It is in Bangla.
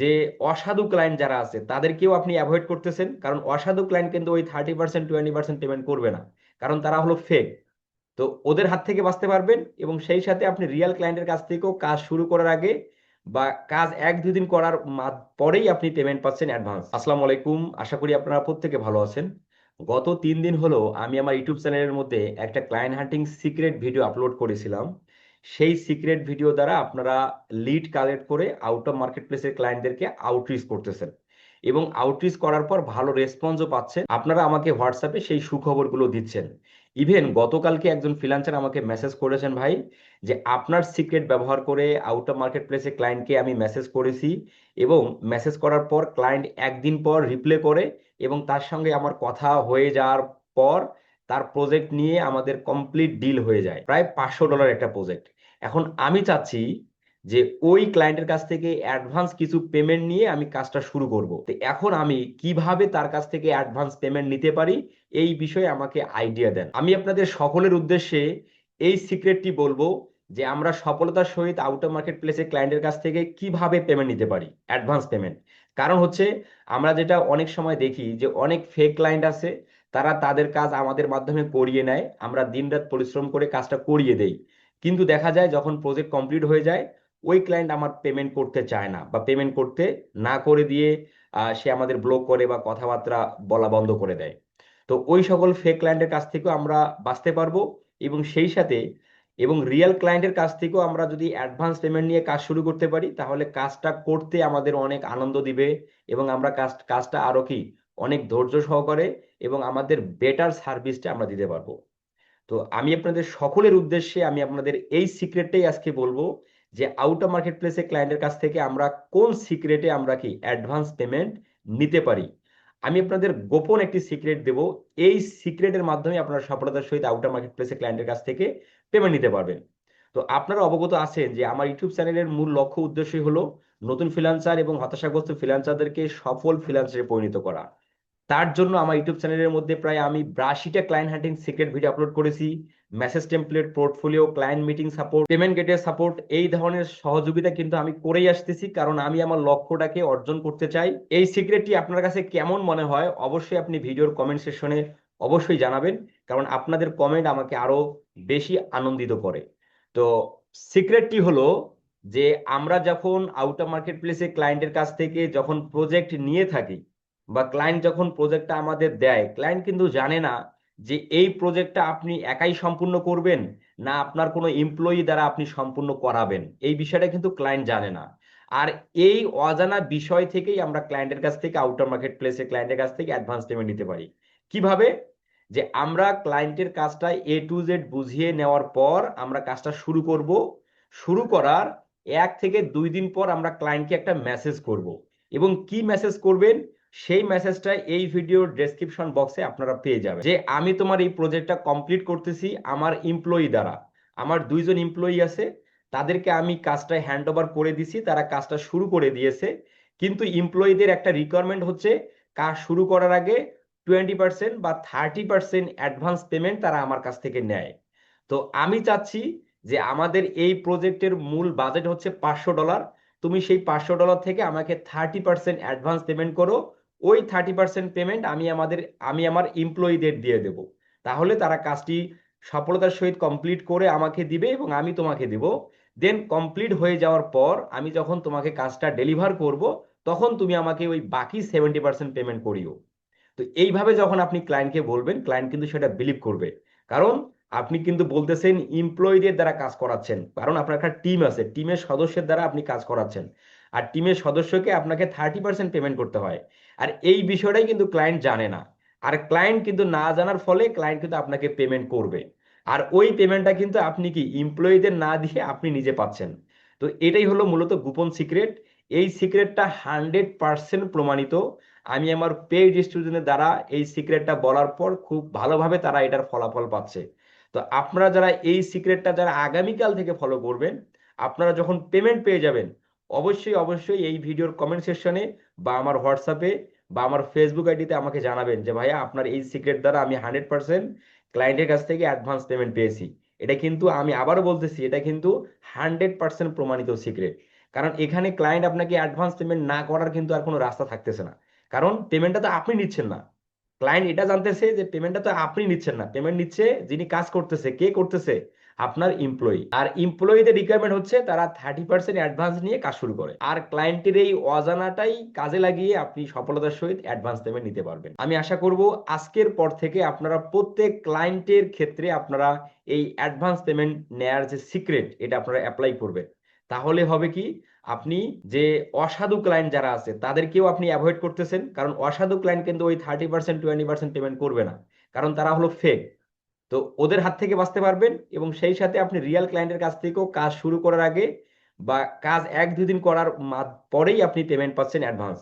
যে অসাধু ক্লায়েন্ট যারা আছে, তাদেরকেও আপনি অ্যাভয়েড করতেছেন। কারণ অসাধু ক্লায়েন্ট কিন্তু ওই thirty percent twenty percent payment করবে না। কারণ তারা হলো ফেক তো ওদের হাত থেকে বাঁচতে পারবেন এবং সেই সাথে আপনি রিয়েল ক্লায়েন্টের কাছ থেকেও কাজ শুরু করার আগে বা কাজ এক দুই দিন করার পরেই আপনি পেমেন্ট পাচ্ছেন অ্যাডভান্স আসসালামু আলাইকুম। আশা করি আপনারা প্রত্যেকে ভালো আছেন। গত তিন দিন হলো আমি আমার ইউটিউব চ্যানেলের মধ্যে একটা client hunting secret video upload করেছিলাম। সেই সিক্রেট ভিডিও দ্বারা আপনারা লিড কালেক্ট করে আউট অফ মার্কেট প্লেসের ক্লায়েন্টদেরকে আউটরিচ করতেছেন। এবং আউটরিচ করার পর ভালো রেসপন্সও পাচ্ছেন। আপনারা আমাকে হোয়াটসঅ্যাপে সেই সুখবরগুলো দিচ্ছেন। ইভেন গতকালকে একজন ফ্রিল্যান্সার আমাকে মেসেজ করেছেন ভাই, যে আপনার সিক্রেট ব্যবহার করে আউট অফ মার্কেট প্লেসে ক্লায়েন্টকে আমি মেসেজ করেছি এবং মেসেজ করার পর ক্লায়েন্ট একদিন পর রিপ্লে করে এবং তার সঙ্গে আমার কথা হয়ে যাওয়ার পর তার প্রজেক্ট নিয়ে আমাদের কমপ্লিট ডিল হয়ে যায়। প্রায় পাঁচশো ডলার একটা প্রজেক্ট এখন আমি চাচ্ছি যে ওই ক্লায়েন্টের কাছ থেকে অ্যাডভান্স কিছু পেমেন্ট নিয়ে আমি কাজটা শুরু করব। তো এখন আমি কীভাবে তার কাছ থেকে অ্যাডভান্স পেমেন্ট নিতে পারি, এই বিষয়ে আমাকে আইডিয়া দেন। আমি আপনাদের সকলের উদ্দেশ্যে এই সিক্রেটটি বলব যে আমরা সফলতার সহিত আউট অফ মার্কেট প্লেসে ক্লায়েন্টের কাছ থেকে কীভাবে পেমেন্ট নিতে পারি অ্যাডভান্স পেমেন্ট কারণ হচ্ছে আমরা যেটা অনেক সময় দেখি যে অনেক ফেক ক্লায়েন্ট আছে তারা তাদের কাজ আমাদের মাধ্যমে করিয়ে নেয়, আমরা দিনরাত পরিশ্রম করে কাজটা করিয়ে দেই। কিন্তু দেখা যায় যখন প্রজেক্ট কমপ্লিট হয়ে যায়, ওই ক্লায়েন্ট আমার পেমেন্ট করতে চায় না বা পেমেন্ট করতে না করে দিয়ে সে আমাদের ব্লক করে বা কথাবার্তা বলা বন্ধ করে দেয়। তো ওই সকল ফেক ক্লায়েন্টের কাছ থেকেও আমরা বাঁচতে পারব এবং সেই সাথে, এবং রিয়েল ক্লায়েন্টের কাছ থেকেও আমরা যদি অ্যাডভান্স পেমেন্ট নিয়ে কাজ শুরু করতে পারি, তাহলে কাজটা করতে আমাদের অনেক আনন্দ দিবে এবং আমরা কাজ, কাজটা আরও কি অনেক ধৈর্য সহকারে এবং আমাদের বেটার সার্ভিসটা আমরা দিতে পারব। তো আমি আপনাদের সকলের উদ্দেশ্যে আমি আপনাদের এই সিক্রেটটাই আজকে বলব যে আউট অফ মার্কেট প্লেসে ক্লায়েন্টের কাছ থেকে আমরা কোন সিক্রেটে আমরা কি অ্যাডভান্স পেমেন্ট নিতে পারি? আমি আপনাদের গোপন একটি সিক্রেট দেব। এই সিক্রেটের মাধ্যমে আপনারা সফলতার সহিত আউট অফ মার্কেট প্লেসে ক্লায়েন্টের কাছ থেকে পেমেন্ট নিতে পারবেন। তো আপনারা অবগত আছেন যে আমার ইউটিউব চ্যানেলের মূল লক্ষ্য উদ্দেশ্যই হলো নতুন ফ্রিল্যান্সার এবং হতাশাগ্রস্ত ফ্রিল্যান্সারদেরকে সফল ফ্রিল্যান্সারে পরিণত করা। তার জন্য আমার ইউটিউব চ্যানেলের মধ্যে প্রায় আমি ব্রাশিটা client hunting secret video upload করেছি message template portfolio client meeting support payment গেটের সাপোর্ট এই ধরনের সহযোগিতা কিন্তু আমি করেই আসতেছি, কারণ আমি আমার লক্ষ্যটাকে অর্জন করতে চাই। এই সিক্রেটটি আপনার কাছে কেমন মনে হয় অবশ্যই আপনি ভিডিওর কমেন্ট সেকশনে অবশ্যই জানাবেন, কারণ আপনাদের কমেন্ট আমাকে আরও বেশি আনন্দিত করে। তো সিক্রেটটি হলো যে আমরা যখন আউটার মার্কেট প্লেসে ক্লায়েন্টের কাছ থেকে যখন প্রজেক্ট নিয়ে থাকি বা ক্লায়েন্ট যখন প্রজেক্টটা আমাদের দেয় ক্লায়েন্ট কিন্তু জানে না যে এই প্রজেক্টটা আপনি একাই সম্পূর্ণ করবেন না আপনার কোনো এমপ্লয়ি দ্বারা আপনি সম্পূর্ণ করাবেন। এই বিষয়টা কিন্তু ক্লায়েন্ট জানে না। আর এই অজানা বিষয় থেকেই আমরা ক্লায়েন্টের কাছ থেকে আউটার মার্কেট প্লেসে ক্লায়েন্টের কাছ থেকে অ্যাডভান্স পেমেন্ট নিতে পারি। কীভাবে? যে আমরা ক্লায়েন্টের কাজটা এ টু জেড বুঝিয়ে নেওয়ার পর আমরা কাজটা শুরু করব। শুরু করার এক থেকে দুই দিন পর আমরা ক্লায়েন্টকে একটা মেসেজ করব। এবং কি মেসেজ করবেন? সেই মেসেজটা এই ভিডিওর ডেসক্রিপশন বক্সে আপনারা পেয়ে যাবেন। যে আমি তোমার এই প্রজেক্টটা কমপ্লিট করতেছি আমার এমপ্লয়ি দ্বারা। আমার দুইজন এমপ্লয়ি আছে, তাদেরকে আমি কাজটা হ্যান্ড ওভার করে দিছি, তারা কাজটা শুরু করে দিয়েছে। কিন্তু এমপ্লয়ীদের একটা রিকোয়ারমেন্ট হচ্ছে, কাজ শুরু করার আগে টোয়েন্টি পার্সেন্ট বা থার্টি পার্সেন্ট অ্যাডভান্স পেমেন্ট তারা আমার কাছ থেকে নেয়। তো আমি চাচ্ছি যে আমাদের এই প্রজেক্টের মূল বাজেট হচ্ছে পাঁচশো ডলার তুমি সেই পাঁচশো ডলার থেকে আমাকে থার্টি পার্সেন্ট অ্যাডভান্স পেমেন্ট করো ওই থার্টি পার্সেন্ট পেমেন্ট আমি আমাদের, আমি আমার এমপ্লয়ীদের দিয়ে দেব। তাহলে তারা কাজটি সফলতার সহিত কমপ্লিট করে আমাকে দিবে এবং আমি তোমাকে দিব। দেন কমপ্লিট হয়ে যাওয়ার পর আমি যখন তোমাকে কাজটা ডেলিভার করব, তখন তুমি আমাকে ওই বাকি সেভেন্টি পার্সেন্ট পেমেন্ট করিও। তো এইভাবে যখন আপনি ক্লায়েন্টকে বলবেন ক্লায়েন্ট কিন্তু সেটা বিলিভ করবে। কারণ আপনি কিন্তু বলতেছেন এমপ্লয়ীদের দ্বারা কাজ করাচ্ছেন। কারণ আপনার একটা টিম আছে টিমের সদস্যের দ্বারা আপনি কাজ করাচ্ছেন। আর টিমের সদস্যকে আপনাকে থার্টি পার্সেন্ট পেমেন্ট করতে হয়। আর এই বিষয়টাই কিন্তু ক্লায়েন্ট জানে না। আর ক্লায়েন্ট কিন্তু না জানার ফলে ক্লায়েন্ট কিন্তু আপনাকে পেমেন্ট করবে। আর ওই পেমেন্টটা কিন্তু আপনি কি এমপ্লয়ীদের না দিয়ে আপনি নিজে পাচ্ছেন। তো এটাই হলো মূলত গোপন সিক্রেট এই সিক্রেটটা হান্ড্রেড পার্সেন্ট প্রমাণিত। আমি আমার পেইড স্টুডেন্টের দ্বারা এই সিক্রেটটা বলার পর খুব ভালোভাবে তারা এটার ফলাফল পাচ্ছে। তো আপনারা যারা এই সিক্রেটটা যারা আগামীকাল থেকে ফলো করবেন, আপনারা যখন পেমেন্ট পেয়ে যাবেন অবশ্যই অবশ্যই এই ভিডিওর কমেন্ট সেকশনে বা আমার হোয়াটসঅ্যাপে বা আমার ফেসবুক আইডিতে আমাকে জানাবেন যে, ভাইয়া, আপনার এই সিক্রেট দ্বারা আমি হান্ড্রেড পার্সেন্ট ক্লায়েন্টের কাছ থেকে অ্যাডভান্স পেমেন্ট পেয়েছি। এটা কিন্তু আমি আবারও বলতেছি, এটা কিন্তু হান্ড্রেড পার্সেন্ট প্রমাণিত সিক্রেট কারণ এখানে ক্লায়েন্ট আপনাকে অ্যাডভান্স পেমেন্ট না করার কিন্তু আর কোনো রাস্তা থাকতেছে না। কারণ পেমেন্টটা তো আপনি নিচ্ছেন না। ক্লায়েন্ট এটা জানতেছে যে পেমেন্টটা তো আপনি নিচ্ছেন না। পেমেন্ট নিচ্ছে যিনি কাজ করতেছে, কে করতেছে? আপনার এমপ্লয়ি আর এমপ্লয়ীদের রিকোয়ারমেন্ট হচ্ছে তারা থার্টি পার্সেন্ট অ্যাডভান্স নিয়ে কাজ শুরু করে। আর ক্লায়েন্টের এই অজানাটাই কাজে লাগিয়ে আপনি সফলতার সহিত অ্যাডভান্স পেমেন্ট নিতে পারবেন। আমি আশা করব আজকের পর থেকে আপনারা প্রত্যেক ক্লায়েন্টের ক্ষেত্রে আপনারা এই অ্যাডভান্স পেমেন্ট নেয়ার যে সিক্রেট এটা আপনারা অ্যাপ্লাই করবেন। তাহলে হবে কি, আপনি যে অসাধু ক্লায়েন্ট যারা আছে, তাদেরকেও আপনি অ্যাভয়েড করতেছেন। কারণ অসাধু ক্লায়েন্ট কিন্তু ওই thirty percent twenty percent payment করবে না। কারণ তারা হলো ফেক তো ওদের হাত থেকে বাঁচতে পারবেন এবং সেই সাথে আপনি রিয়েল ক্লায়েন্টের কাছ থেকেও কাজ শুরু করার আগে বা কাজ এক দুদিন করার পরেই আপনি পেমেন্ট পাচ্ছেন অ্যাডভান্স